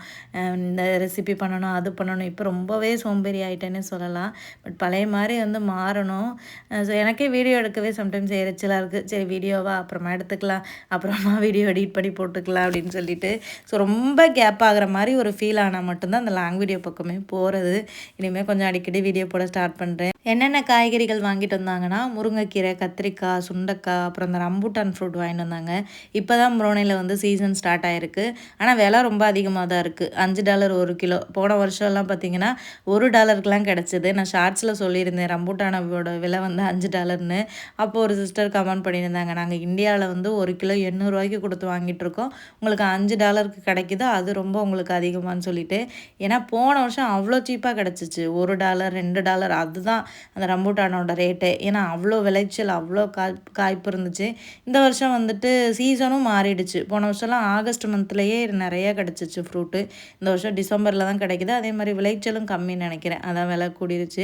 [SPEAKER 1] இந்த ரெசிபி பண்ணணும் அது பண்ணணும் இப்போ ரொம்பவே சோம்பேறி ஆகிட்டேன்னு சொல்லலாம் பட் பழைய மாதிரி வந்து மாறணும் இருக்கும் ஸோ எனக்கே வீடியோ எடுக்கவே சம்டைம்ஸ் எரிச்சலாக இருக்குது சரி வீடியோவா அப்புறமா எடுத்துக்கலாம் அப்புறமா வீடியோ எடிட் பண்ணி போட்டுக்கலாம் அப்படின்னு சொல்லிட்டு ஸோ ரொம்ப கேப் ஆகிற மாதிரி ஒரு ஃபீல் ஆனால் மட்டும்தான் அந்த லாங் வீடியோ பக்கமே போகிறது இனிமேல் கொஞ்சம் அடிக்கடி வீடியோ போட ஸ்டார்ட் பண்ணுறேன் என்னென்ன காய்கறிகள் வாங்கிட்டு வந்தாங்கன்னா முருங்கைக்கீரை கத்திரிக்காய் சுண்டக்காய் அப்புறம் இந்த ரம்பூட்டான் ஃப்ரூட் வாங்கிட்டு வந்தாங்க இப்போ தான் புரோனையில் வந்து சீசன் ஸ்டார்ட் ஆகிருக்கு ஆனால் விலை ரொம்ப அதிகமாக தான் இருக்குது அஞ்சு டாலர் ஒரு கிலோ போன வருஷம்லாம் பார்த்திங்கன்னா ஒரு டாலருக்குலாம் கிடச்சிது நான் ஷார்ட்ஸில் சொல்லியிருந்தேன் ரம்பூட்டானோட விலை வந்து அஞ்சு டாலர்னு அப்போது ஒரு சிஸ்டர் கமெண்ட் பண்ணியிருந்தாங்க நாங்கள் இந்தியாவில் வந்து ஒரு கிலோ எண்ணூறுவாய்க்கு கொடுத்து வாங்கிட்டுருக்கோம் உங்களுக்கு அஞ்சு டாலருக்கு கிடைக்குது அது ரொம்ப உங்களுக்கு அதிகமானு சொல்லிட்டு ஏன்னா போன வருஷம் அவ்வளோ சீப்பாக கிடச்சிச்சு ஒரு டாலர் ரெண்டு டாலர் அதுதான் அந்த ரம்பூட்டானோட ரேட்டு ஏன்னா அவ்வளோ விளைச்சல் அவ்வளோ காய் காய்ப்பு இருந்துச்சு இந்த வருஷம் வந்துட்டு சீசனும் மாறிடுச்சு போன வருஷம்லாம் ஆகஸ்ட் மந்த்லேயே நிறையா கிடச்சிச்சு ஃப்ரூட்டு இந்த வருஷம் டிசம்பரில் தான் கிடைக்கிது அதே மாதிரி விளைச்சலும் கம்மின்னு நினைக்கிறேன் அதான் விலை கூடிருச்சு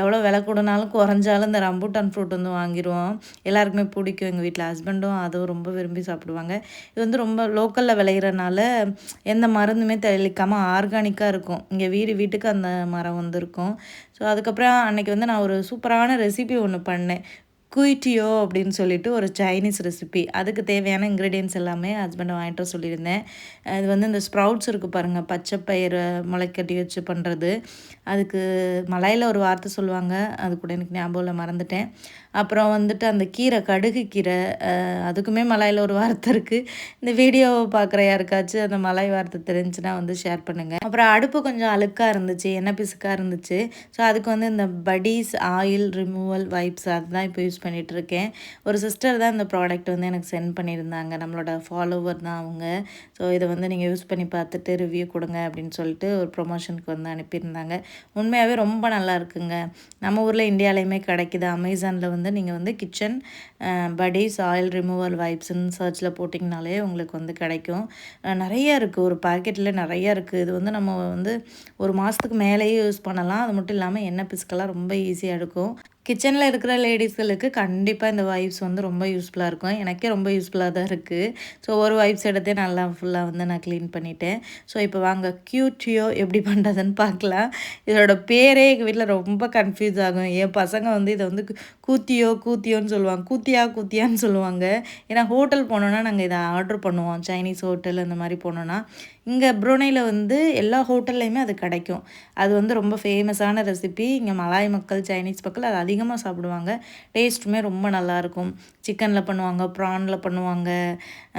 [SPEAKER 1] எவ்வளோ விலை கூடனாலும் குறைஞ்சாலும் இந்த ரம்பூட்டான் ஃப்ரூட் வந்து வாங்கிடுவோம் எல்லாருக்குமே பிடிக்கும் எங்கள் வீட்டில் ஹஸ்பண்டும் அதுவும் ரொம்ப விரும்பி சாப்பிடுவாங்க இது வந்து ரொம்ப லோக்கலில் விளையிறனால எந்த மருந்துமே தெளிக்காமல் ஆர்கானிக்காக இருக்கும் இங்கே வீடு வீட்டுக்கு அந்த மரம் வந்திருக்கும் ஸோ அதுக்கப்புறம் அன்றைக்கி வந்து நான் ஒரு சூப்பரான ரெசிபி ஒன்று பண்ணேன் குயிட்டியோ அப்படின்னு சொல்லிட்டு ஒரு சைனீஸ் ரெசிபி அதுக்கு தேவையான இன்க்ரீடியன்ஸ் எல்லாமே ஹஸ்பண்டை வாங்கிட்டு சொல்லியிருந்தேன் அது வந்து இந்த ஸ்ப்ரவுட்ஸ் இருக்குது பாருங்கள் பச்சை பயிரை முளைக்கட்டி வச்சு பண்ணுறது அதுக்கு மலையில் ஒரு வார்த்தை சொல்லுவாங்க அது கூட எனக்கு ஞாபகம் இல்லை மறந்துட்டேன் அப்புறம் வந்துட்டு அந்த கீரை கடுகு கீரை அதுக்குமே மலையில் ஒரு வார்த்தை இருக்குது இந்த வீடியோவை பார்க்குற யாருக்காச்சும் அந்த மலை வார்த்தை தெரிஞ்சுன்னா வந்து ஷேர் பண்ணுங்கள் அப்புறம் அடுப்பு கொஞ்சம் அழுக்காக இருந்துச்சு எண்ணெய் பிசுக்காக இருந்துச்சு ஸோ அதுக்கு வந்து இந்த படீஸ் ஆயில் ரிமூவல் வைப்ஸ் அதுதான் இப்போ யூஸ் யூஸ் பண்ணிகிட்ருக்கேன் ஒரு சிஸ்டர் தான் இந்த ப்ராடக்ட் வந்து எனக்கு சென்ட் பண்ணியிருந்தாங்க நம்மளோட ஃபாலோவர் தான் அவங்க ஸோ இதை வந்து நீங்கள் யூஸ் பண்ணி பார்த்துட்டு ரிவ்யூ கொடுங்க அப்படின்னு சொல்லிட்டு ஒரு ப்ரொமோஷனுக்கு வந்து அனுப்பியிருந்தாங்க உண்மையாகவே ரொம்ப நல்லா இருக்குங்க நம்ம ஊரில் இந்தியாலேயுமே கிடைக்கிது அமேசானில் வந்து நீங்கள் வந்து கிச்சன் படிஸ் ஆயில் ரிமூவல் வைப்ஸ்ன்னு சர்ச்சில் போட்டிங்கனாலே உங்களுக்கு வந்து கிடைக்கும் நிறையா இருக்குது ஒரு பாக்கெட்டில் நிறையா இருக்குது இது வந்து நம்ம வந்து ஒரு மாதத்துக்கு மேலேயே யூஸ் பண்ணலாம் அது மட்டும் இல்லாமல் எண்ணெய் பிசுக்கெல்லாம் ரொம்ப ஈஸியாக இருக்கும் கிச்சனில் இருக்கிற லேடிஸ்களுக்கு கண்டிப்பாக இந்த வைப்ஸ் வந்து ரொம்ப யூஸ்ஃபுல்லாக இருக்கும் எனக்கே ரொம்ப யூஸ்ஃபுல்லாக தான் இருக்குது ஸோ ஒரு வைப்ஸ் எடுத்து நல்லா ஃபுல்லாக வந்து நான் க்ளீன் பண்ணிட்டேன் ஸோ இப்போ வாங்க க்யூட்டியோ எப்படி பண்ணுறதுன்னு பார்க்கலாம் இதோட பேரே எங்கள் வீட்டில் ரொம்ப கன்ஃபியூஸ் ஆகும் என் பசங்க வந்து இதை வந்து கூத்தியோ கூத்தியோன்னு சொல்லுவாங்க கூத்தியா கூத்தியான்னு சொல்லுவாங்க ஏன்னா ஹோட்டல் போனோன்னா நாங்கள் இதை ஆர்டர் பண்ணுவோம் சைனீஸ் ஹோட்டல் அந்த மாதிரி போனோன்னா இங்கே புரோனையில் வந்து எல்லா ஹோட்டல்லையுமே அது கிடைக்கும் அது வந்து ரொம்ப ஃபேமஸான ரெசிபி இங்கே மலாய் மக்கள் சைனீஸ் மக்கள் அது அதிகமாக சாப்பிடுவாங்க டேஸ்ட்டுமே ரொம்ப நல்லாயிருக்கும் சிக்கனில் பண்ணுவாங்க ப்ரானில் பண்ணுவாங்க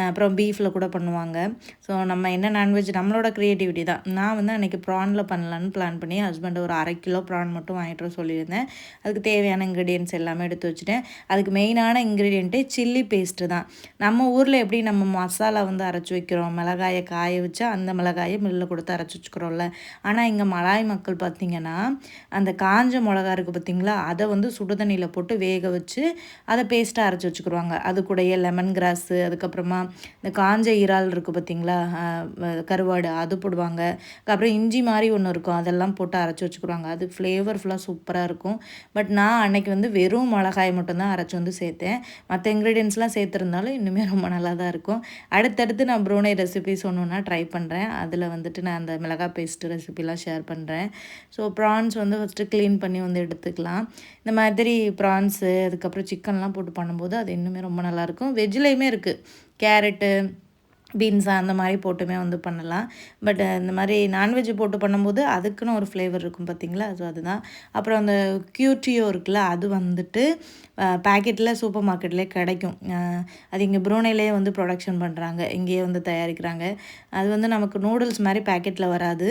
[SPEAKER 1] அப்புறம் பீஃபில் கூட பண்ணுவாங்க ஸோ நம்ம என்ன நான்வெஜ் நம்மளோட க்ரியேட்டிவிட்டி தான் நான் வந்து அன்றைக்கி ப்ரானில் பண்ணலான்னு பிளான் பண்ணி ஹஸ்பண்ட் ஒரு அரை கிலோ ப்ரான் மட்டும் வாங்கிட்டு சொல்லியிருந்தேன் அதுக்கு தேவையான இன்க்ரீடியன்ஸ் எல்லாமே எடுத்து வச்சுட்டேன் அதுக்கு மெயினான இன்க்ரீடியன்ட்டு சில்லி பேஸ்ட்டு தான் நம்ம ஊரில் எப்படி நம்ம மசாலா வந்து அரைச்சி வைக்கிறோம் மிளகாயை காய வச்சா அந்த மிளகாயை மில்லில் கொடுத்து அரைச்சி வச்சுக்கிறோம்ல ஆனால் இங்கே மலாய் மக்கள் பார்த்திங்கன்னா அந்த காஞ்ச மிளகா இருக்குது பார்த்திங்களா அதை வந்து சுடுதண்ணியில் போட்டு வேக வச்சு அதை பேஸ்ட்டாக அரைச்சி வச்சுக்கிடுவாங்க அது கூடயே லெமன் கிராஸு அதுக்கப்புறமா இந்த காஞ்ச இறால் இருக்குது பார்த்திங்களா கருவாடு அது போடுவாங்க அதுக்கப்புறம் இஞ்சி மாதிரி ஒன்று இருக்கும் அதெல்லாம் போட்டு அரைச்சி வச்சுக்கிடுவாங்க அது ஃப்ளேவர்ஃபுல்லாக சூப்பராக இருக்கும் பட் நான் அன்னைக்கு வந்து வெறும் மிளகாய் மட்டும்தான் அரைச்சி வந்து சேர்த்தேன் மற்ற இன்க்ரீடியன்ஸ்லாம் சேர்த்துருந்தாலும் இன்னுமே ரொம்ப நல்லா தான் இருக்கும் அடுத்தடுத்து நான் ப்ரோனை ரெசிபி சொன்னோன்னா ட்ரை பண்ணுறேன் பண்ணுறேன் அதில் வந்துட்டு நான் அந்த மிளகாய் பேஸ்ட்டு ரெசிபிலாம் ஷேர் பண்ணுறேன் ஸோ ப்ரான்ஸ் வந்து ஃபஸ்ட்டு க்ளீன் பண்ணி வந்து எடுத்துக்கலாம் இந்த மாதிரி ப்ரான்ஸு அதுக்கப்புறம் சிக்கன்லாம் போட்டு பண்ணும்போது அது இன்னுமே ரொம்ப நல்லாயிருக்கும் வெஜ்லேயுமே இருக்குது கேரட்டு பீன்ஸாக அந்த மாதிரி போட்டுமே வந்து பண்ணலாம் பட் இந்த மாதிரி நான்வெஜ் போட்டு பண்ணும்போது அதுக்குன்னு ஒரு ஃப்ளேவர் இருக்கும் பார்த்திங்களா ஸோ அதுதான் அப்புறம் அந்த க்யூட்டியோ இருக்குல்ல அது வந்துட்டு பேக்கெட்டில் சூப்பர் மார்க்கெட்லேயே கிடைக்கும் அது இங்கே ப்ரூனேலே வந்து ப்ரொடக்ஷன் பண்ணுறாங்க இங்கேயே வந்து தயாரிக்கிறாங்க அது வந்து நமக்கு நூடுல்ஸ் மாதிரி பேக்கெட்டில் வராது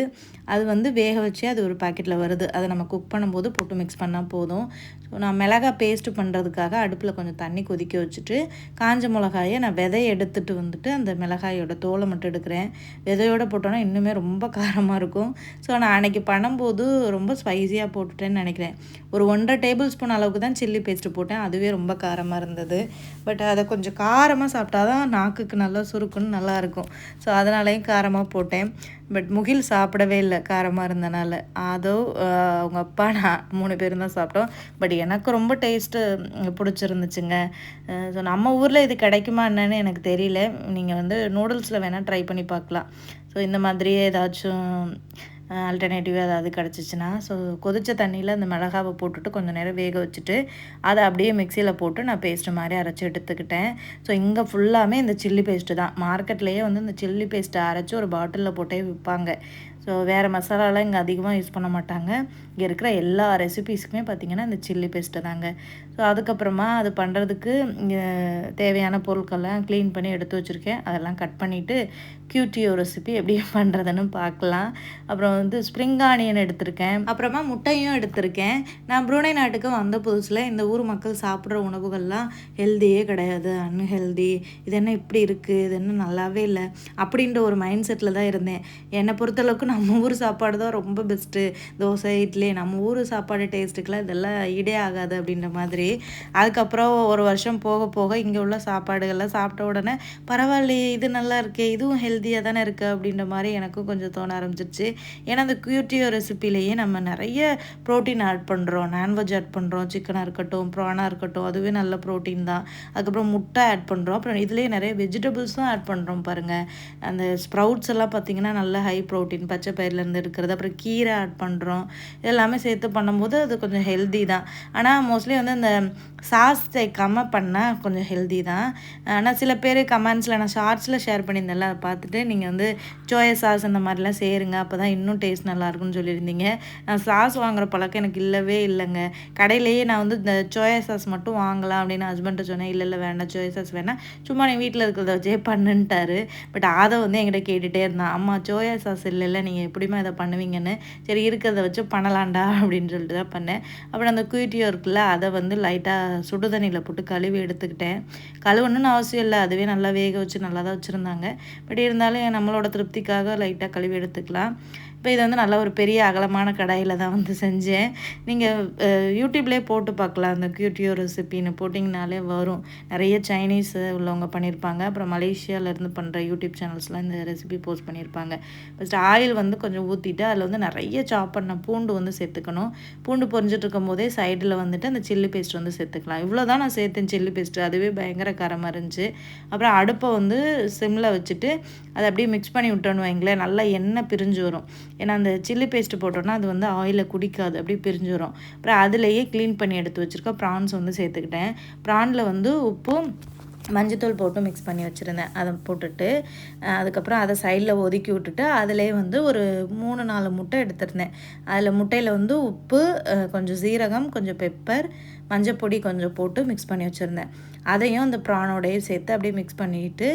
[SPEAKER 1] அது வந்து வேக வச்சு அது ஒரு பேக்கெட்டில் வருது அதை நம்ம குக் பண்ணும்போது போட்டு மிக்ஸ் பண்ணால் போதும் ஸோ நான் மிளகா பேஸ்ட்டு பண்ணுறதுக்காக அடுப்பில் கொஞ்சம் தண்ணி கொதிக்க வச்சுட்டு காஞ்ச மிளகாயை நான் விதையை எடுத்துகிட்டு வந்துட்டு அந்த மிளகாயோட தோலை மட்டும் எடுக்கிறேன் விதையோடு போட்டோன்னா இன்னுமே ரொம்ப காரமாக இருக்கும் ஸோ நான் அன்றைக்கி பண்ணும்போது ரொம்ப ஸ்பைஸியாக போட்டுட்டேன்னு நினைக்கிறேன் ஒரு ஒன்றரை டேபிள் ஸ்பூன் அளவுக்கு தான் சில்லி பேஸ்ட்டு போட்டேன் அதுவே ரொம்ப காரமாக இருந்தது பட் அதை கொஞ்சம் காரமாக சாப்பிட்டா தான் நாக்குக்கு நல்லா சுருக்குன்னு நல்லாயிருக்கும் ஸோ அதனாலேயும் காரமாக போட்டேன் பட் முகில் சாப்பிடவே இல்லை காரமாக இருந்தனால அதோ அவங்க அப்பா நான் மூணு பேரும் தான் சாப்பிட்டோம் பட் எனக்கு ரொம்ப டேஸ்ட்டு பிடிச்சிருந்துச்சுங்க ஸோ நம்ம ஊரில் இது கிடைக்குமா என்னன்னு எனக்கு தெரியல நீங்கள் வந்து நூடுல்ஸில் வேணால் ட்ரை பண்ணி பார்க்கலாம் ஸோ இந்த மாதிரியே ஏதாச்சும் ஆல்டர்னேட்டிவ் ஏதாவது கிடச்சிச்சின்னா ஸோ கொதித்த தண்ணியில் அந்த மிளகாவை போட்டுட்டு கொஞ்சம் நேரம் வேக வச்சுட்டு அதை அப்படியே மிக்சியில் போட்டு நான் பேஸ்ட்டு மாதிரி அரைச்சி எடுத்துக்கிட்டேன் ஸோ இங்கே ஃபுல்லாமே இந்த சில்லி பேஸ்ட்டு தான் மார்க்கெட்லேயே வந்து இந்த சில்லி பேஸ்ட்டை அரைச்சி ஒரு பாட்டிலில் போட்டே விற்பாங்க ஸோ வேறு மசாலாலாம் இங்கே அதிகமாக யூஸ் பண்ண மாட்டாங்க இங்கே இருக்கிற எல்லா ரெசிபீஸுக்குமே பார்த்திங்கன்னா இந்த சில்லி பேஸ்ட்டு தாங்க ஸோ அதுக்கப்புறமா அது பண்ணுறதுக்கு தேவையான பொருட்கள்லாம் க்ளீன் பண்ணி எடுத்து வச்சுருக்கேன் அதெல்லாம் கட் பண்ணிவிட்டு கியூட்டியோ ரெசிபி எப்படி பண்ணுறதுன்னு பார்க்கலாம் அப்புறம் வந்து ஸ்ப்ரிங் ஆனியன் எடுத்திருக்கேன் அப்புறமா முட்டையும் எடுத்திருக்கேன் நான் ப்ரூனை நாட்டுக்கு வந்த புதுசில் இந்த ஊர் மக்கள் சாப்பிட்ற உணவுகள்லாம் ஹெல்த்தியே கிடையாது அன்ஹெல்தி இது என்ன இப்படி இருக்குது இது என்ன நல்லாவே இல்லை அப்படின்ற ஒரு மைண்ட் செட்டில் தான் இருந்தேன் என்னை பொறுத்தளவுக்கு நம்ம ஊர் சாப்பாடு தான் ரொம்ப பெஸ்ட்டு தோசை இட்லி நம்ம ஊர் சாப்பாடு டேஸ்ட்டுக்கெலாம் இதெல்லாம் ஈடே ஆகாது அப்படின்ற மாதிரி அதுக்கப்புறம் ஒரு வருஷம் போக போக இங்கே உள்ள சாப்பாடுகள்லாம் சாப்பிட்ட உடனே பரவாயில்லையே இது நல்லா இருக்கே இதுவும் ஹெல்த் ஹெல்த்தியாக தானே இருக்குது அப்படின்ற மாதிரி எனக்கும் கொஞ்சம் தோண ஆரம்பிச்சிருச்சு ஏன்னா அந்த க்யூட்டியோ ரெசிப்பிலேயே நம்ம நிறைய ப்ரோட்டீன் ஆட் பண்ணுறோம் நான்வெஜ் ஆட் பண்ணுறோம் சிக்கனாக இருக்கட்டும் ப்ரானாக இருக்கட்டும் அதுவே நல்ல ப்ரோட்டீன் தான் அதுக்கப்புறம் முட்டை ஆட் பண்ணுறோம் அப்புறம் இதுலேயே நிறைய வெஜிடபிள்ஸும் ஆட் பண்ணுறோம் பாருங்கள் அந்த ஸ்ப்ரவுட்ஸ் எல்லாம் பார்த்திங்கன்னா நல்ல ஹை ப்ரோட்டீன் பச்சை பயிர்லேருந்து இருக்கிறது அப்புறம் கீரை ஆட் பண்ணுறோம் எல்லாமே சேர்த்து பண்ணும்போது அது கொஞ்சம் ஹெல்தி தான் ஆனால் மோஸ்ட்லி வந்து அந்த சாஸ் சேர்க்காமல் பண்ணால் கொஞ்சம் ஹெல்தி தான் ஆனால் சில பேர் கமெண்ட்ஸில் நான் ஷார்ட்ஸில் ஷேர் பண்ணியிருந்தேன்ல அதை பார்த்து பார்த்துட்டு நீங்கள் வந்து சோயா சாஸ் அந்த மாதிரிலாம் சேருங்க அப்போ தான் இன்னும் டேஸ்ட் நல்லாயிருக்குன்னு சொல்லியிருந்தீங்க நான் சாஸ் வாங்குகிற பழக்கம் எனக்கு இல்லவே இல்லைங்க கடையிலேயே நான் வந்து இந்த சோயா சாஸ் மட்டும் வாங்கலாம் அப்படின்னு ஹஸ்பண்ட்டை சொன்னேன் இல்லை இல்லை வேண்டாம் சோயா சாஸ் வேணாம் சும்மா நீ வீட்டில் இருக்கிறத வச்சே பண்ணுன்ட்டாரு பட் அதை வந்து என்கிட்ட கேட்டுகிட்டே இருந்தான் அம்மா சோயா சாஸ் இல்லை இல்லை நீங்கள் எப்படிமா இதை பண்ணுவீங்கன்னு சரி இருக்கிறத வச்சு பண்ணலாண்டா அப்படின்னு சொல்லிட்டு தான் பண்ணேன் அப்புறம் அந்த குயிட்டியோ இருக்குல்ல அதை வந்து லைட்டாக சுடுதண்ணியில் போட்டு கழுவி எடுத்துக்கிட்டேன் கழுவணுன்னு அவசியம் இல்லை அதுவே நல்லா வேக வச்சு நல்லா தான் வச்சுருந்தாங்க பட் இருந்தாலும் இருந்தாலும் நம்மளோட திருப்திக்காக லைட்டாக கழுவி எடுத்துக்கலாம் இப்போ இது வந்து நல்ல ஒரு பெரிய அகலமான கடாயில் தான் வந்து செஞ்சேன் நீங்கள் யூடியூப்லேயே போட்டு பார்க்கலாம் அந்த கியூட்டியோ ரெசிபின்னு போட்டிங்கனாலே வரும் நிறைய சைனீஸ் உள்ளவங்க பண்ணியிருப்பாங்க அப்புறம் மலேசியாவிலேருந்து பண்ணுற யூடியூப் சேனல்ஸ்லாம் இந்த ரெசிபி போஸ்ட் பண்ணியிருப்பாங்க ஃபஸ்ட்டு ஆயில் வந்து கொஞ்சம் ஊற்றிட்டு அதில் வந்து நிறைய சாப் பண்ண பூண்டு வந்து சேர்த்துக்கணும் பூண்டு பொறிஞ்சிட்டு இருக்கும் போதே சைடில் வந்துட்டு அந்த சில்லி பேஸ்ட் வந்து சேர்த்துக்கலாம் இவ்வளோ தான் நான் சேர்த்தேன் சில்லி பேஸ்ட்டு அதுவே பயங்கர காரமாக இருந்துச்சு அப்புறம் அடுப்பை வந்து சிம்மில் வச்சுட்டு அதை அப்படியே மிக்ஸ் பண்ணி விட்டோன்னு வைங்களேன் நல்லா எண்ணெய் பிரிஞ்சு வரும் ஏன்னா அந்த சில்லி பேஸ்ட்டு போட்டோன்னா அது வந்து ஆயிலில் குடிக்காது அப்படியே பிரிஞ்சுரும் அப்புறம் அதுலேயே க்ளீன் பண்ணி எடுத்து வச்சுருக்கோம் ப்ரான்ஸ் வந்து சேர்த்துக்கிட்டேன் ப்ரானில் வந்து உப்பும் மஞ்சத்தூள் போட்டு மிக்ஸ் பண்ணி வச்சுருந்தேன் அதை போட்டுட்டு அதுக்கப்புறம் அதை சைடில் ஒதுக்கி விட்டுட்டு அதிலே வந்து ஒரு மூணு நாலு முட்டை எடுத்துருந்தேன் அதில் முட்டையில் வந்து உப்பு கொஞ்சம் சீரகம் கொஞ்சம் பெப்பர் மஞ்சப்பொடி கொஞ்சம் போட்டு மிக்ஸ் பண்ணி வச்சுருந்தேன் அதையும் அந்த ப்ரானோடையும் சேர்த்து அப்படியே மிக்ஸ் பண்ணிவிட்டு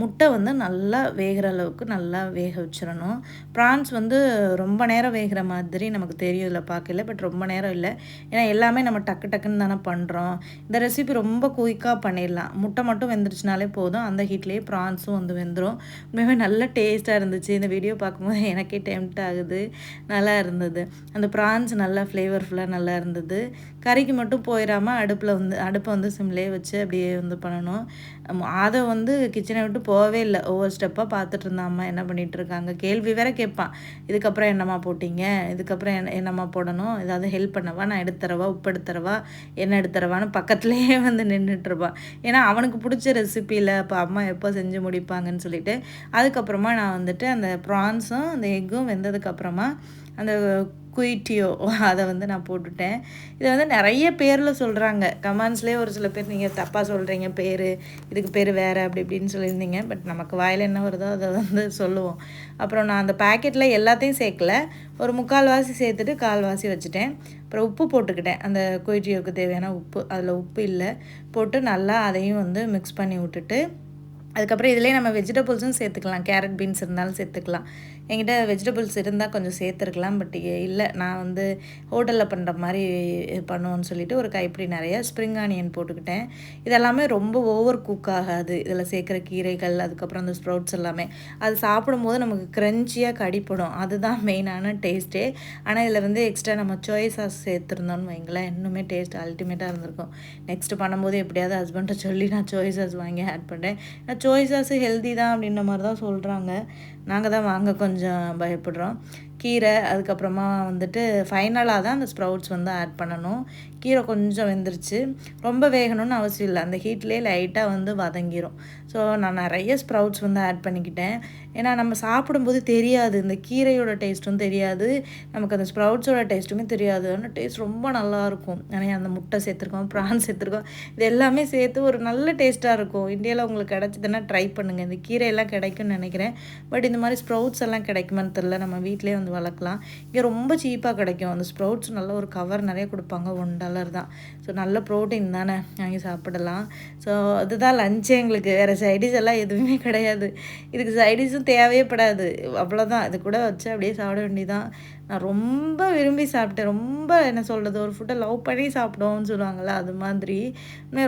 [SPEAKER 1] முட்டை வந்து நல்லா வேகிற அளவுக்கு நல்லா வேக வச்சிடணும் ப்ரான்ஸ் வந்து ரொம்ப நேரம் வேகிற மாதிரி நமக்கு தெரியும் இதில் பார்க்கல பட் ரொம்ப நேரம் இல்லை ஏன்னா எல்லாமே நம்ம டக்கு டக்குன்னு தானே பண்ணுறோம் இந்த ரெசிபி ரொம்ப குயிக்காக பண்ணிடலாம் முட்டை மட்டும் வெந்துருச்சுனாலே போதும் அந்த ஹீட்லேயே ப்ரான்ஸும் வந்து வெந்துடும் உண்மையுமே நல்ல டேஸ்ட்டாக இருந்துச்சு இந்த வீடியோ பார்க்கும்போது எனக்கே டெம்ட் ஆகுது நல்லா இருந்தது அந்த ப்ரான்ஸ் நல்லா ஃப்ளேவர்ஃபுல்லாக நல்லா இருந்தது கறிக்கு மட்டும் போயிடாமல் அடுப்பில் வந்து அடுப்பை வந்து சிம்லேயே வச்சு அப்படியே வந்து பண்ணணும் அதை வந்து கிச்சனை விட்டு போகவே இல்லை ஒவ்வொரு ஸ்டெப்பாக பார்த்துட்டு அம்மா என்ன பண்ணிகிட்டு இருக்காங்க கேள்வி வேற கேட்பான் இதுக்கப்புறம் என்னம்மா போட்டிங்க இதுக்கப்புறம் என்ன என்னம்மா போடணும் ஏதாவது ஹெல்ப் பண்ணவா நான் எடுத்துறவா உப்பு எடுத்துறவா என்ன எடுத்துறவான்னு பக்கத்துலேயே வந்து நின்றுட்டுருப்பான் ஏன்னா அவனுக்கு பிடிச்ச ரெசிப்பியில் இப்போ அம்மா எப்போ செஞ்சு முடிப்பாங்கன்னு சொல்லிட்டு அதுக்கப்புறமா நான் வந்துட்டு அந்த ப்ரான்ஸும் அந்த எக்கும் வெந்ததுக்கப்புறமா அந்த குயிட்டியோ அதை வந்து நான் போட்டுட்டேன் இதை வந்து நிறைய பேரில் சொல்கிறாங்க கமெண்ட்ஸ்லேயே ஒரு சில பேர் நீங்கள் தப்பாக சொல்கிறீங்க பேர் இதுக்கு பேர் வேறு அப்படி இப்படின்னு சொல்லியிருந்தீங்க பட் நமக்கு வாயில் என்ன வருதோ அதை வந்து சொல்லுவோம் அப்புறம் நான் அந்த பாக்கெட்டில் எல்லாத்தையும் சேர்க்கல ஒரு முக்கால் வாசி சேர்த்துட்டு கால் வாசி வச்சுட்டேன் அப்புறம் உப்பு போட்டுக்கிட்டேன் அந்த குயிட்டியோக்கு தேவையான உப்பு அதில் உப்பு இல்லை போட்டு நல்லா அதையும் வந்து மிக்ஸ் பண்ணி விட்டுட்டு அதுக்கப்புறம் இதிலே நம்ம வெஜிடபிள்ஸும் சேர்த்துக்கலாம் கேரட் பீன்ஸ் இருந்தாலும் சேர்த்துக்கலாம் என்கிட்ட வெஜிடபிள்ஸ் இருந்தால் கொஞ்சம் சேர்த்துருக்கலாம் பட் இல்லை நான் வந்து ஹோட்டலில் பண்ணுற மாதிரி பண்ணுவோன்னு சொல்லிட்டு ஒரு கைப்பிடி நிறைய ஸ்ப்ரிங் ஆனியன் போட்டுக்கிட்டேன் இதெல்லாமே ரொம்ப ஓவர் குக் ஆகாது இதில் சேர்க்குற கீரைகள் அதுக்கப்புறம் அந்த ஸ்ப்ரவுட்ஸ் எல்லாமே அது சாப்பிடும்போது நமக்கு க்ரன்ச்சியாக கடிப்படும் அதுதான் மெயினான டேஸ்ட்டே ஆனால் இதில் வந்து எக்ஸ்ட்ரா நம்ம சாய்ஸாக சேர்த்துருந்தோன்னு சேர்த்துருந்தோம்னு வைங்களேன் இன்னுமே டேஸ்ட் அல்டிமேட்டாக இருந்திருக்கும் நெக்ஸ்ட் பண்ணும்போது எப்படியாவது ஹஸ்பண்டை சொல்லி நான் சாய்ஸாஸ் வாங்கி ஆட் பண்ணேன் நான் சாய்ஸாஸ் ஹெல்தி தான் அப்படின்ற மாதிரி தான் சொல்கிறாங்க நாங்கள் தான் வாங்க கொஞ்சம் பயப்படுறோம் கீரை அதுக்கப்புறமா வந்துட்டு ஃபைனலாக தான் அந்த ஸ்ப்ரவுட்ஸ் வந்து ஆட் பண்ணணும் கீரை கொஞ்சம் வெந்துருச்சு ரொம்ப வேகணும்னு அவசியம் இல்லை அந்த ஹீட்லேயே லைட்டாக வந்து வதங்கிரும் ஸோ நான் நிறைய ஸ்ப்ரவுட்ஸ் வந்து ஆட் பண்ணிக்கிட்டேன் ஏன்னா நம்ம சாப்பிடும்போது தெரியாது இந்த கீரையோட டேஸ்ட்டும் தெரியாது நமக்கு அந்த ஸ்ப்ரவுட்ஸோட டேஸ்ட்டுமே தெரியாது ஆனால் டேஸ்ட் ரொம்ப நல்லாயிருக்கும் ஆனால் அந்த முட்டை சேர்த்துருக்கோம் ப்ரான் சேர்த்துருக்கோம் இது எல்லாமே சேர்த்து ஒரு நல்ல டேஸ்ட்டாக இருக்கும் இந்தியாவில் உங்களுக்கு கிடச்சிதுன்னா ட்ரை பண்ணுங்கள் இந்த கீரையெல்லாம் கிடைக்கும்னு நினைக்கிறேன் பட் இந்த மாதிரி ஸ்ப்ரவுட்ஸ் எல்லாம் கிடைக்குமான்னு தெரில நம்ம வீட்டிலே வந்து வளர்க்கலாம் இங்கே ரொம்ப சீப்பாக கிடைக்கும் அந்த ஸ்ப்ரவுட்ஸ் நல்ல ஒரு கவர் நிறைய கொடுப்பாங்க ஒன் டாலர் தான் ஸோ நல்ல ப்ரோட்டீன் தானே வாங்கி சாப்பிடலாம் ஸோ அதுதான் லஞ்சே எங்களுக்கு வேறு சைடிஸ் எல்லாம் எதுவுமே கிடையாது இதுக்கு சைடிஸும் தேவையேப்படாது அவ்வளோதான் இது கூட வச்சு அப்படியே சாப்பிட வேண்டியதான் நான் ரொம்ப விரும்பி சாப்பிட்டேன் ரொம்ப என்ன சொல்கிறது ஒரு ஃபுட்டை லவ் பண்ணி சாப்பிடுவோம்னு சொல்லுவாங்கள்ல அது மாதிரி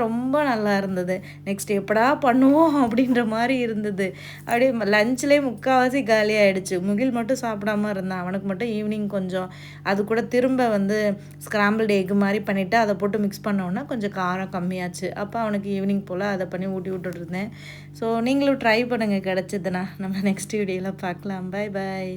[SPEAKER 1] ரொம்ப நல்லா இருந்தது நெக்ஸ்ட் எப்படா பண்ணுவோம் அப்படின்ற மாதிரி இருந்தது அப்படியே லஞ்சிலே முக்கால்வாசி காலியாகிடுச்சு முகில் மட்டும் சாப்பிடாம இருந்தான் அவனுக்கு மட்டும் ஈவினிங் கொஞ்சம் அது கூட திரும்ப வந்து ஸ்க்ராம்பிள்டு எக் மாதிரி பண்ணிவிட்டு அதை போட்டு மிக்ஸ் பண்ணோன்னா கொஞ்சம் காரம் கம்மியாச்சு அப்போ அவனுக்கு ஈவினிங் போல் அதை பண்ணி ஊட்டி விட்டுட்ருந்தேன் ஸோ நீங்களும் ட்ரை பண்ணுங்கள் கிடச்சிதுண்ணா நம்ம நெக்ஸ்ட் வீடியோவில் பார்க்கலாம் பாய் பாய்